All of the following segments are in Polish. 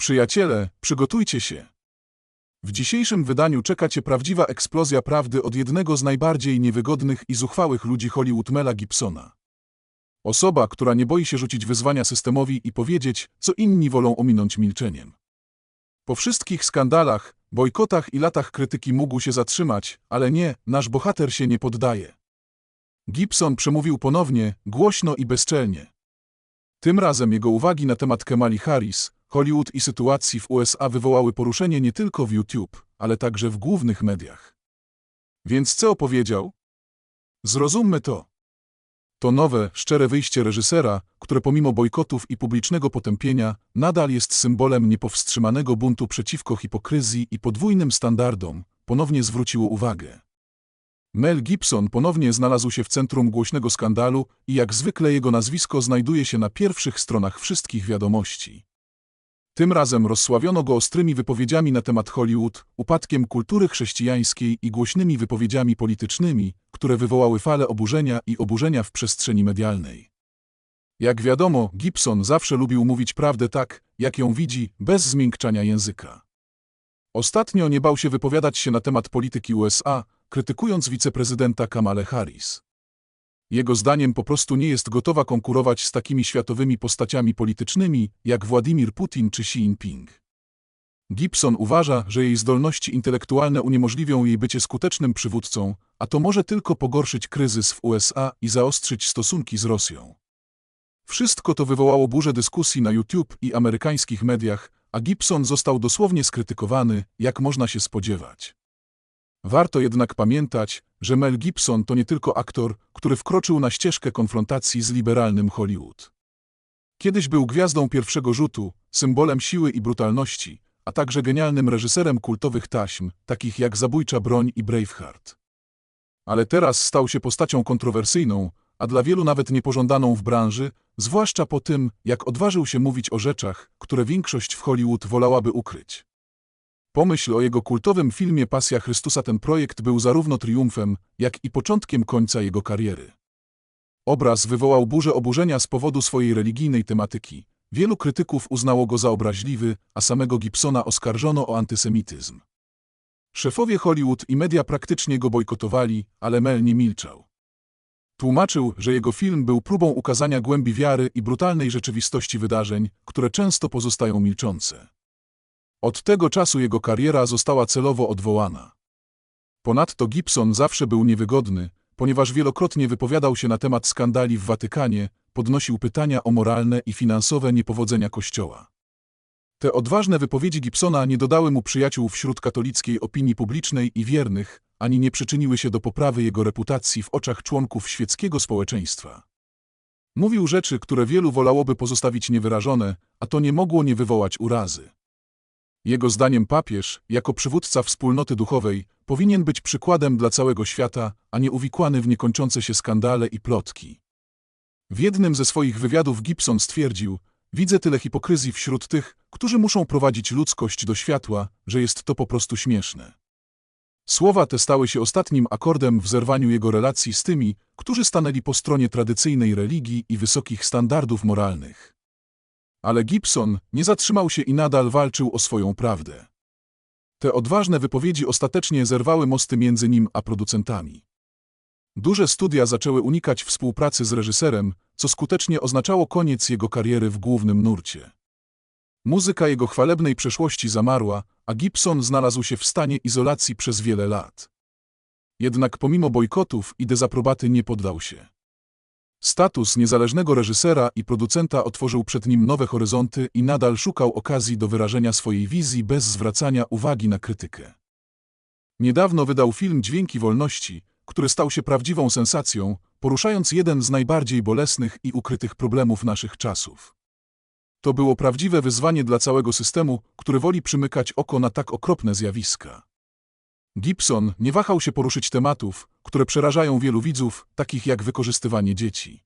Przyjaciele, przygotujcie się. W dzisiejszym wydaniu czeka Cię prawdziwa eksplozja prawdy od jednego z najbardziej niewygodnych i zuchwałych ludzi Hollywood Mela Gibsona. Osoba, która nie boi się rzucić wyzwania systemowi i powiedzieć, co inni wolą ominąć milczeniem. Po wszystkich skandalach, bojkotach i latach krytyki mógł się zatrzymać, ale nie, nasz bohater się nie poddaje. Gibson przemówił ponownie, głośno i bezczelnie. Tym razem jego uwagi na temat Kemali Harris, Hollywood i sytuacji w USA wywołały poruszenie nie tylko w YouTube, ale także w głównych mediach. Więc co opowiedział? Zrozummy to. To nowe, szczere wyjście reżysera, które pomimo bojkotów i publicznego potępienia, nadal jest symbolem niepowstrzymanego buntu przeciwko hipokryzji i podwójnym standardom, ponownie zwróciło uwagę. Mel Gibson ponownie znalazł się w centrum głośnego skandalu i jak zwykle jego nazwisko znajduje się na pierwszych stronach wszystkich wiadomości. Tym razem rozsławiono go ostrymi wypowiedziami na temat Hollywood, upadkiem kultury chrześcijańskiej i głośnymi wypowiedziami politycznymi, które wywołały falę oburzenia i oburzenia w przestrzeni medialnej. Jak wiadomo, Gibson zawsze lubił mówić prawdę tak, jak ją widzi, bez zmiękczania języka. Ostatnio nie bał się wypowiadać się na temat polityki USA, krytykując wiceprezydenta Kamale Harris. Jego zdaniem po prostu nie jest gotowa konkurować z takimi światowymi postaciami politycznymi jak Władimir Putin czy Xi Jinping. Gibson uważa, że jej zdolności intelektualne uniemożliwią jej bycie skutecznym przywódcą, a to może tylko pogorszyć kryzys w USA i zaostrzyć stosunki z Rosją. Wszystko to wywołało burzę dyskusji na YouTube i amerykańskich mediach, a Gibson został dosłownie skrytykowany, jak można się spodziewać. Warto jednak pamiętać, że Mel Gibson to nie tylko aktor, który wkroczył na ścieżkę konfrontacji z liberalnym Hollywood. Kiedyś był gwiazdą pierwszego rzutu, symbolem siły i brutalności, a także genialnym reżyserem kultowych taśm, takich jak Zabójcza broń i Braveheart. Ale teraz stał się postacią kontrowersyjną, a dla wielu nawet niepożądaną w branży, zwłaszcza po tym, jak odważył się mówić o rzeczach, które większość w Hollywood wolałaby ukryć. Pomyśl o jego kultowym filmie Pasja Chrystusa ten projekt był zarówno triumfem, jak i początkiem końca jego kariery. Obraz wywołał burzę oburzenia z powodu swojej religijnej tematyki. Wielu krytyków uznało go za obraźliwy, a samego Gibsona oskarżono o antysemityzm. Szefowie Hollywood i media praktycznie go bojkotowali, ale Mel nie milczał. Tłumaczył, że jego film był próbą ukazania głębi wiary i brutalnej rzeczywistości wydarzeń, które często pozostają milczące. Od tego czasu jego kariera została celowo odwołana. Ponadto Gibson zawsze był niewygodny, ponieważ wielokrotnie wypowiadał się na temat skandali w Watykanie, podnosił pytania o moralne i finansowe niepowodzenia Kościoła. Te odważne wypowiedzi Gibsona nie dodały mu przyjaciół wśród katolickiej opinii publicznej i wiernych, ani nie przyczyniły się do poprawy jego reputacji w oczach członków świeckiego społeczeństwa. Mówił rzeczy, które wielu wolałoby pozostawić niewyrażone, a to nie mogło nie wywołać urazy. Jego zdaniem papież, jako przywódca wspólnoty duchowej, powinien być przykładem dla całego świata, a nie uwikłany w niekończące się skandale i plotki. W jednym ze swoich wywiadów Gibson stwierdził, widzę tyle hipokryzji wśród tych, którzy muszą prowadzić ludzkość do światła, że jest to po prostu śmieszne. Słowa te stały się ostatnim akordem w zerwaniu jego relacji z tymi, którzy stanęli po stronie tradycyjnej religii i wysokich standardów moralnych. Ale Gibson nie zatrzymał się i nadal walczył o swoją prawdę. Te odważne wypowiedzi ostatecznie zerwały mosty między nim a producentami. Duże studia zaczęły unikać współpracy z reżyserem, co skutecznie oznaczało koniec jego kariery w głównym nurcie. Muzyka jego chwalebnej przeszłości zamarła, a Gibson znalazł się w stanie izolacji przez wiele lat. Jednak pomimo bojkotów i dezaprobaty nie poddał się. Status niezależnego reżysera i producenta otworzył przed nim nowe horyzonty i nadal szukał okazji do wyrażenia swojej wizji bez zwracania uwagi na krytykę. Niedawno wydał film Dźwięki Wolności, który stał się prawdziwą sensacją, poruszając jeden z najbardziej bolesnych i ukrytych problemów naszych czasów. To było prawdziwe wyzwanie dla całego systemu, który woli przymykać oko na tak okropne zjawiska. Gibson nie wahał się poruszyć tematów, które przerażają wielu widzów, takich jak wykorzystywanie dzieci.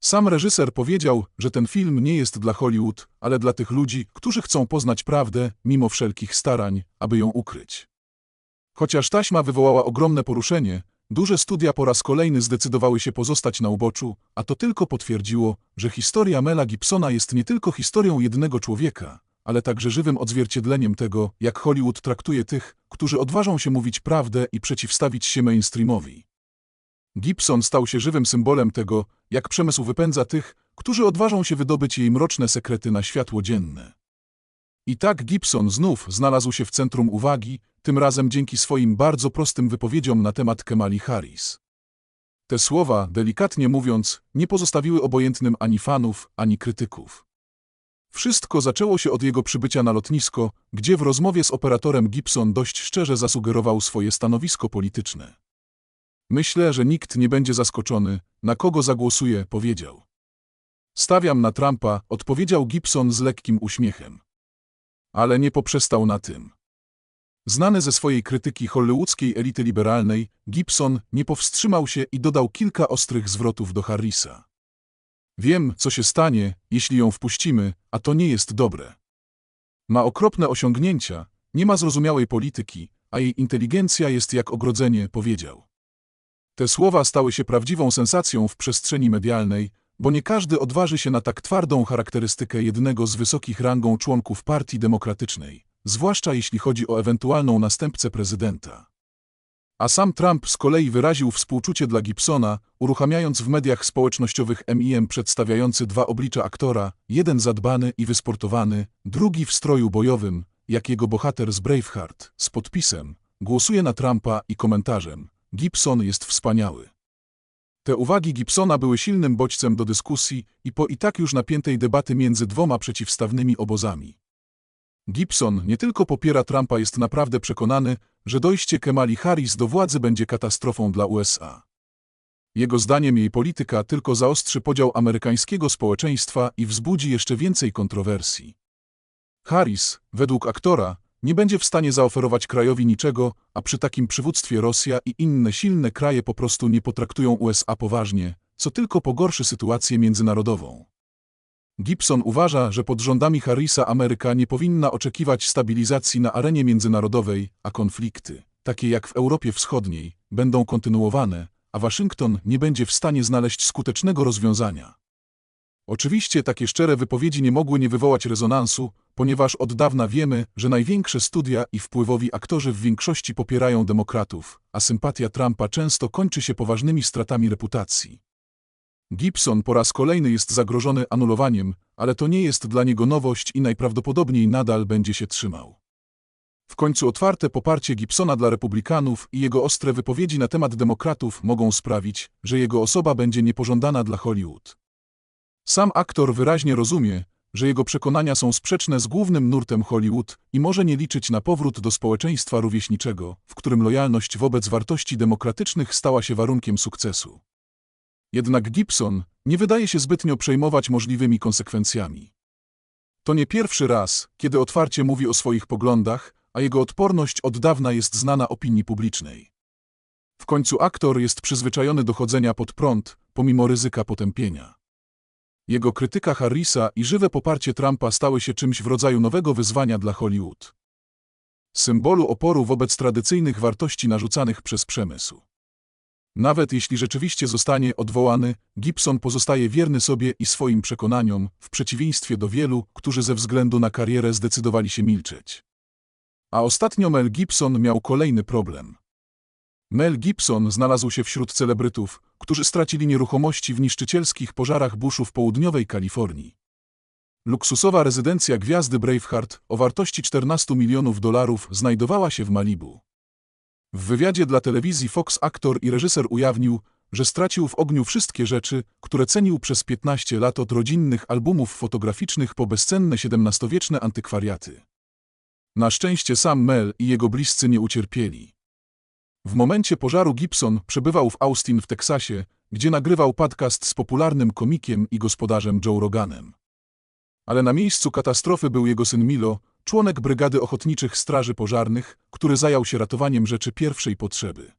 Sam reżyser powiedział, że ten film nie jest dla Hollywood, ale dla tych ludzi, którzy chcą poznać prawdę, mimo wszelkich starań, aby ją ukryć. Chociaż taśma wywołała ogromne poruszenie, duże studia po raz kolejny zdecydowały się pozostać na uboczu, a to tylko potwierdziło, że historia Mela Gibsona jest nie tylko historią jednego człowieka, ale także żywym odzwierciedleniem tego, jak Hollywood traktuje tych, którzy odważą się mówić prawdę i przeciwstawić się mainstreamowi. Gibson stał się żywym symbolem tego, jak przemysł wypędza tych, którzy odważą się wydobyć jej mroczne sekrety na światło dzienne. I tak Gibson znów znalazł się w centrum uwagi, tym razem dzięki swoim bardzo prostym wypowiedziom na temat Kemali Harris. Te słowa, delikatnie mówiąc, nie pozostawiły obojętnym ani fanów, ani krytyków. Wszystko zaczęło się od jego przybycia na lotnisko, gdzie w rozmowie z operatorem Gibson dość szczerze zasugerował swoje stanowisko polityczne. Myślę, że nikt nie będzie zaskoczony, na kogo zagłosuje, powiedział. Stawiam na Trumpa, odpowiedział Gibson z lekkim uśmiechem. Ale nie poprzestał na tym. Znany ze swojej krytyki hollywoodzkiej elity liberalnej, Gibson nie powstrzymał się i dodał kilka ostrych zwrotów do Harrisa. Wiem, co się stanie, jeśli ją wpuścimy, a to nie jest dobre. Ma okropne osiągnięcia, nie ma zrozumiałej polityki, a jej inteligencja jest jak ogrodzenie, powiedział. Te słowa stały się prawdziwą sensacją w przestrzeni medialnej, bo nie każdy odważy się na tak twardą charakterystykę jednego z wysokich rangą członków Partii Demokratycznej, zwłaszcza jeśli chodzi o ewentualną następcę prezydenta. A sam Trump z kolei wyraził współczucie dla Gibsona, uruchamiając w mediach społecznościowych MIM przedstawiający dwa oblicza aktora, jeden zadbany i wysportowany, drugi w stroju bojowym, jak jego bohater z Braveheart, z podpisem, głosuje na Trumpa i komentarzem, Gibson jest wspaniały. Te uwagi Gibsona były silnym bodźcem do dyskusji i po i tak już napiętej debaty między dwoma przeciwstawnymi obozami. Gibson nie tylko popiera Trumpa, jest naprawdę przekonany, że dojście Kemali Harris do władzy będzie katastrofą dla USA. Jego zdaniem jej polityka tylko zaostrzy podział amerykańskiego społeczeństwa i wzbudzi jeszcze więcej kontrowersji. Harris, według aktora, nie będzie w stanie zaoferować krajowi niczego, a przy takim przywództwie Rosja i inne silne kraje po prostu nie potraktują USA poważnie, co tylko pogorszy sytuację międzynarodową. Gibson uważa, że pod rządami Harrisa Ameryka nie powinna oczekiwać stabilizacji na arenie międzynarodowej, a konflikty, takie jak w Europie Wschodniej, będą kontynuowane, a Waszyngton nie będzie w stanie znaleźć skutecznego rozwiązania. Oczywiście takie szczere wypowiedzi nie mogły nie wywołać rezonansu, ponieważ od dawna wiemy, że największe studia i wpływowi aktorzy w większości popierają demokratów, a sympatia Trumpa często kończy się poważnymi stratami reputacji. Gibson po raz kolejny jest zagrożony anulowaniem, ale to nie jest dla niego nowość i najprawdopodobniej nadal będzie się trzymał. W końcu otwarte poparcie Gibsona dla republikanów i jego ostre wypowiedzi na temat demokratów mogą sprawić, że jego osoba będzie niepożądana dla Hollywood. Sam aktor wyraźnie rozumie, że jego przekonania są sprzeczne z głównym nurtem Hollywood i może nie liczyć na powrót do społeczeństwa rówieśniczego, w którym lojalność wobec wartości demokratycznych stała się warunkiem sukcesu. Jednak Gibson nie wydaje się zbytnio przejmować możliwymi konsekwencjami. To nie pierwszy raz, kiedy otwarcie mówi o swoich poglądach, a jego odporność od dawna jest znana opinii publicznej. W końcu aktor jest przyzwyczajony do chodzenia pod prąd, pomimo ryzyka potępienia. Jego krytyka Harrisa i żywe poparcie Trumpa stały się czymś w rodzaju nowego wyzwania dla Hollywood. Symbolu oporu wobec tradycyjnych wartości narzucanych przez przemysł. Nawet jeśli rzeczywiście zostanie odwołany, Gibson pozostaje wierny sobie i swoim przekonaniom, w przeciwieństwie do wielu, którzy ze względu na karierę zdecydowali się milczeć. A ostatnio Mel Gibson miał kolejny problem. Mel Gibson znalazł się wśród celebrytów, którzy stracili nieruchomości w niszczycielskich pożarach buszu w południowej Kalifornii. Luksusowa rezydencja gwiazdy Braveheart o wartości 14 milionów dolarów znajdowała się w Malibu. W wywiadzie dla telewizji Fox aktor i reżyser ujawnił, że stracił w ogniu wszystkie rzeczy, które cenił przez 15 lat od rodzinnych albumów fotograficznych po bezcenne XVII-wieczne antykwariaty. Na szczęście sam Mel i jego bliscy nie ucierpieli. W momencie pożaru Gibson przebywał w Austin w Teksasie, gdzie nagrywał podcast z popularnym komikiem i gospodarzem Joe Roganem. Ale na miejscu katastrofy był jego syn Milo, członek Brygady Ochotniczych Straży Pożarnych, który zajął się ratowaniem rzeczy pierwszej potrzeby.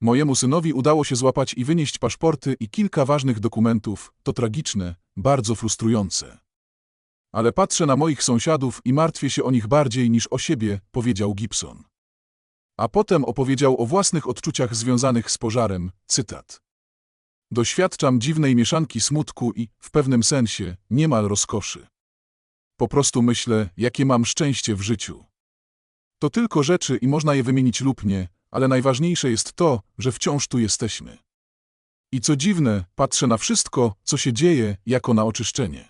Mojemu synowi udało się złapać i wynieść paszporty i kilka ważnych dokumentów, to tragiczne, bardzo frustrujące. Ale patrzę na moich sąsiadów i martwię się o nich bardziej niż o siebie, powiedział Gibson. A potem opowiedział o własnych odczuciach związanych z pożarem, cytat. Doświadczam dziwnej mieszanki smutku i, w pewnym sensie, niemal rozkoszy. Po prostu myślę, jakie mam szczęście w życiu. To tylko rzeczy i można je wymienić lub nie, ale najważniejsze jest to, że wciąż tu jesteśmy. I co dziwne, patrzę na wszystko, co się dzieje, jako na oczyszczenie.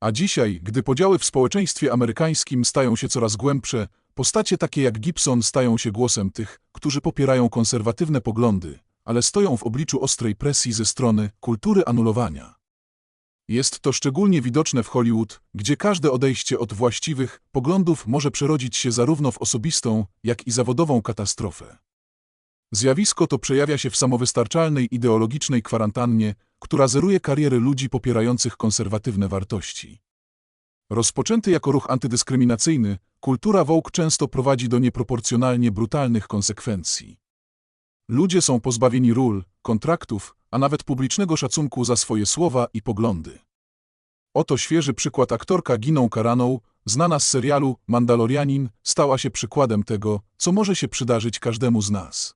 A dzisiaj, gdy podziały w społeczeństwie amerykańskim stają się coraz głębsze, postacie takie jak Gibson stają się głosem tych, którzy popierają konserwatywne poglądy, ale stoją w obliczu ostrej presji ze strony kultury anulowania. Jest to szczególnie widoczne w Hollywood, gdzie każde odejście od właściwych poglądów może przerodzić się zarówno w osobistą, jak i zawodową katastrofę. Zjawisko to przejawia się w samowystarczalnej ideologicznej kwarantannie, która zeruje kariery ludzi popierających konserwatywne wartości. Rozpoczęty jako ruch antydyskryminacyjny, kultura woke często prowadzi do nieproporcjonalnie brutalnych konsekwencji. Ludzie są pozbawieni ról, kontraktów, a nawet publicznego szacunku za swoje słowa i poglądy. Oto świeży przykład aktorka Giną Karaną, znana z serialu Mandalorianin, stała się przykładem tego, co może się przydarzyć każdemu z nas.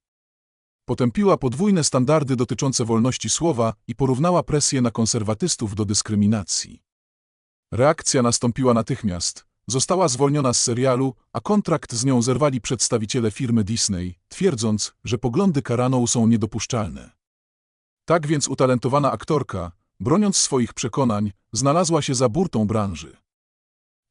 Potępiła podwójne standardy dotyczące wolności słowa i porównała presję na konserwatystów do dyskryminacji. Reakcja nastąpiła natychmiast. Została zwolniona z serialu, a kontrakt z nią zerwali przedstawiciele firmy Disney, twierdząc, że poglądy Karaną są niedopuszczalne. Tak więc utalentowana aktorka, broniąc swoich przekonań, znalazła się za burtą branży.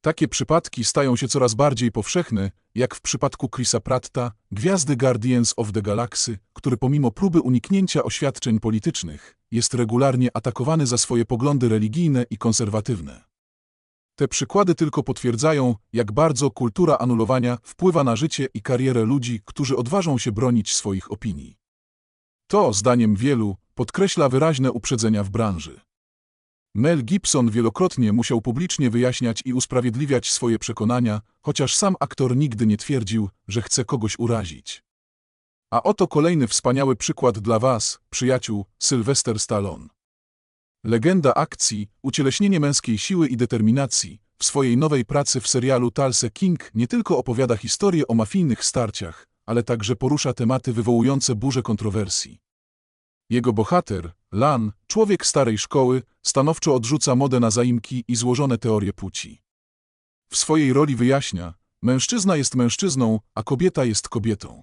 Takie przypadki stają się coraz bardziej powszechne, jak w przypadku Chrisa Pratta, gwiazdy Guardians of the Galaxy, który pomimo próby uniknięcia oświadczeń politycznych, jest regularnie atakowany za swoje poglądy religijne i konserwatywne. Te przykłady tylko potwierdzają, jak bardzo kultura anulowania wpływa na życie i karierę ludzi, którzy odważą się bronić swoich opinii. To, zdaniem wielu, podkreśla wyraźne uprzedzenia w branży. Mel Gibson wielokrotnie musiał publicznie wyjaśniać i usprawiedliwiać swoje przekonania, chociaż sam aktor nigdy nie twierdził, że chce kogoś urazić. A oto kolejny wspaniały przykład dla Was, przyjaciół, Sylvester Stallone. Legenda akcji, ucieleśnienie męskiej siły i determinacji, w swojej nowej pracy w serialu Tulsa King nie tylko opowiada historię o mafijnych starciach, ale także porusza tematy wywołujące burzę kontrowersji. Jego bohater, Lan, człowiek starej szkoły, stanowczo odrzuca modę na zaimki i złożone teorie płci. W swojej roli wyjaśnia, mężczyzna jest mężczyzną, a kobieta jest kobietą.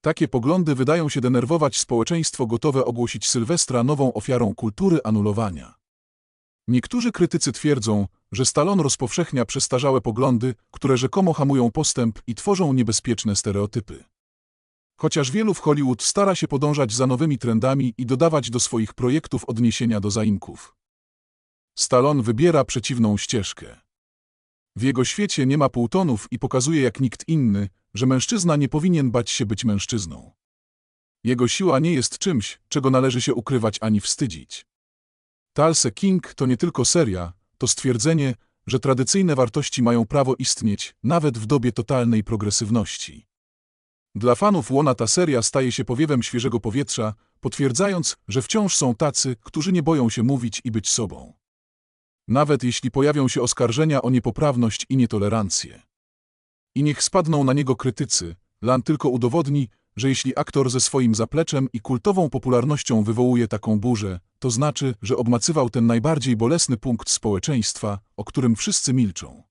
Takie poglądy wydają się denerwować społeczeństwo gotowe ogłosić Sylwestra nową ofiarą kultury anulowania. Niektórzy krytycy twierdzą, że Stallone rozpowszechnia przestarzałe poglądy, które rzekomo hamują postęp i tworzą niebezpieczne stereotypy. Chociaż wielu w Hollywood stara się podążać za nowymi trendami i dodawać do swoich projektów odniesienia do zaimków. Stallone wybiera przeciwną ścieżkę. W jego świecie nie ma półtonów i pokazuje jak nikt inny, że mężczyzna nie powinien bać się być mężczyzną. Jego siła nie jest czymś, czego należy się ukrywać ani wstydzić. Tulsa King to nie tylko seria, to stwierdzenie, że tradycyjne wartości mają prawo istnieć, nawet w dobie totalnej progresywności. Dla fanów Łona ta seria staje się powiewem świeżego powietrza, potwierdzając, że wciąż są tacy, którzy nie boją się mówić i być sobą. Nawet jeśli pojawią się oskarżenia o niepoprawność i nietolerancję. I niech spadną na niego krytycy, Lan tylko udowodni, że jeśli aktor ze swoim zapleczem i kultową popularnością wywołuje taką burzę, to znaczy, że obmacywał ten najbardziej bolesny punkt społeczeństwa, o którym wszyscy milczą.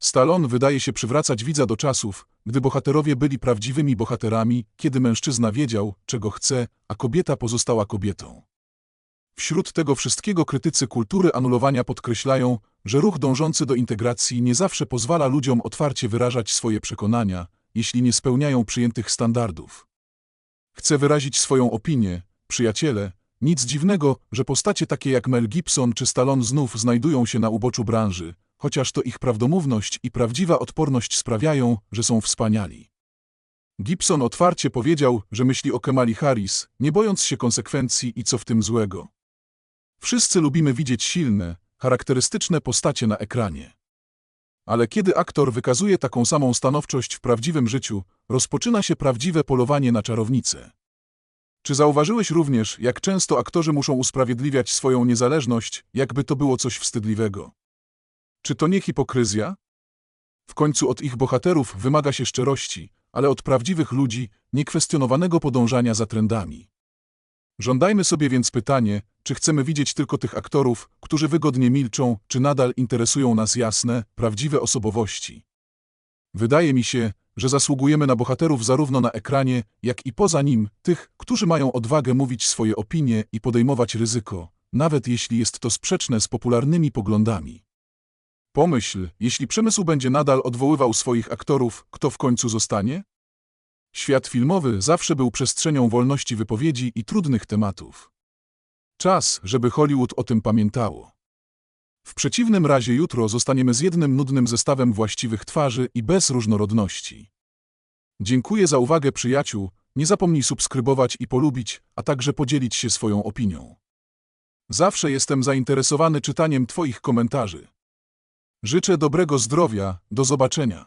Stallone wydaje się przywracać widza do czasów, gdy bohaterowie byli prawdziwymi bohaterami, kiedy mężczyzna wiedział, czego chce, a kobieta pozostała kobietą. Wśród tego wszystkiego krytycy kultury anulowania podkreślają, że ruch dążący do integracji nie zawsze pozwala ludziom otwarcie wyrażać swoje przekonania, jeśli nie spełniają przyjętych standardów. Chcę wyrazić swoją opinię, przyjaciele, nic dziwnego, że postacie takie jak Mel Gibson czy Stallone znów znajdują się na uboczu branży, chociaż to ich prawdomówność i prawdziwa odporność sprawiają, że są wspaniali. Gibson otwarcie powiedział, że myśli o Kemali Harris, nie bojąc się konsekwencji i co w tym złego. Wszyscy lubimy widzieć silne, charakterystyczne postacie na ekranie. Ale kiedy aktor wykazuje taką samą stanowczość w prawdziwym życiu, rozpoczyna się prawdziwe polowanie na czarownicę. Czy zauważyłeś również, jak często aktorzy muszą usprawiedliwiać swoją niezależność, jakby to było coś wstydliwego? Czy to nie hipokryzja? W końcu od ich bohaterów wymaga się szczerości, ale od prawdziwych ludzi niekwestionowanego podążania za trendami. Żądajmy sobie więc pytanie, czy chcemy widzieć tylko tych aktorów, którzy wygodnie milczą, czy nadal interesują nas jasne, prawdziwe osobowości. Wydaje mi się, że zasługujemy na bohaterów zarówno na ekranie, jak i poza nim, tych, którzy mają odwagę mówić swoje opinie i podejmować ryzyko, nawet jeśli jest to sprzeczne z popularnymi poglądami. Pomyśl, jeśli przemysł będzie nadal odwoływał swoich aktorów, kto w końcu zostanie? Świat filmowy zawsze był przestrzenią wolności wypowiedzi i trudnych tematów. Czas, żeby Hollywood o tym pamiętało. W przeciwnym razie jutro zostaniemy z jednym nudnym zestawem właściwych twarzy i bez różnorodności. Dziękuję za uwagę przyjaciół, nie zapomnij subskrybować i polubić, a także podzielić się swoją opinią. Zawsze jestem zainteresowany czytaniem Twoich komentarzy. Życzę dobrego zdrowia, do zobaczenia.